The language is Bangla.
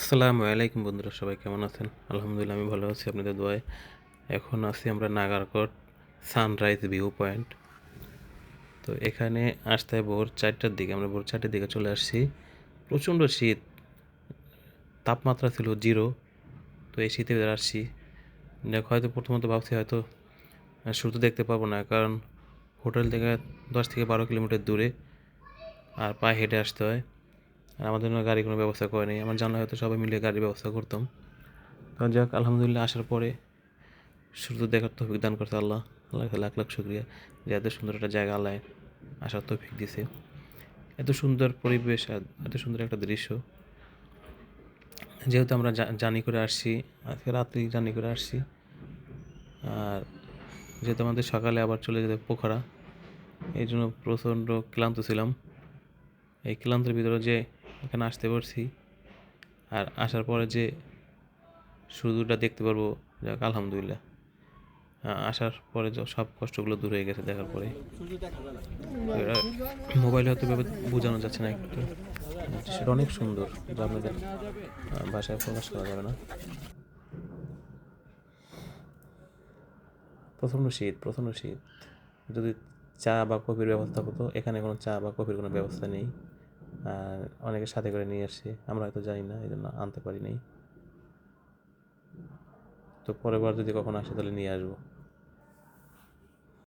আসসালামু আলাইকুম বন্ধুরা, সবাই কেমন আছেন? আলহামদুলিল্লাহ, আমি ভালো আছি আপনাদের দোয়ায়। এখন আছি আমরা নাগারকোট সানরাইজ ভিউ পয়েন্ট। তো এখানে আসতে ভোর চারটার দিকে, আমরা ভোর চারটার দিকে চলে আসছি। প্রচণ্ড শীত, তাপমাত্রা ছিল জিরো। তো এই শীতে আসছি। দেখো, হয়তো প্রথমত ভাবছি হয়তো সূর্য দেখতে পাবো না, কারণ হোটেল থেকে দশ থেকে বারো কিলোমিটার দূরে, আর পায়ে হেঁটে আসতে হয়। আর আমাদের জন্য গাড়ি কোনো ব্যবস্থা করে নেই। আমার জানলে হয়তো সবাই মিলে গাড়ির ব্যবস্থা করতাম। তো যাক, আলহামদুলিল্লাহ আসার পরে সূর্য দেখার তৌফিক দান করছে আল্লাহ। আল্লাহ লাখ লাখ শুক্রিয়া। যে এত সুন্দর একটা জায়গা আল্লাহ আসার তৌফিক দিছে। এত সুন্দর পরিবেশ এত সুন্দর একটা দৃশ্য। যেহেতু আমরা জা- জার্নি করে আসছি, আজকে রাত্রি জার্নি করে আসছি। আর যেহেতু আমাদের সকালে আবার চলে যেতে পোখরা, এই জন্য প্রচণ্ড ক্লান্ত ছিলাম। এই ক্লান্তের ভিতরে যে এখানে আসতে পারছি। আর আসার পরে যে সূর্যটা দেখতে পারব, যাক, আলহামদুলিল্লাহ। আসার পরে যে, সব কষ্টগুলো দূর হয়ে গেছে দেখার পরে। মোবাইলে হয়তো বোঝানো যাচ্ছে না একটু। সেটা অনেক সুন্দর, যা আপনাদের ভাষায় প্রকাশ করা যাবে না। প্রচণ্ড শীত প্রচণ্ড শীত যদি চা বা কফির ব্যবস্থা হতো, এখানে কোনো চা বা কফির কোনো ব্যবস্থা নেই। অনেকে সাথে করে নিয়ে আসছি। আমরা হয়তো জানি না, এই জন্য আনতে পারি নাই। তো পরের বার যদি কখনো আসে তাহলে নিয়ে আসব।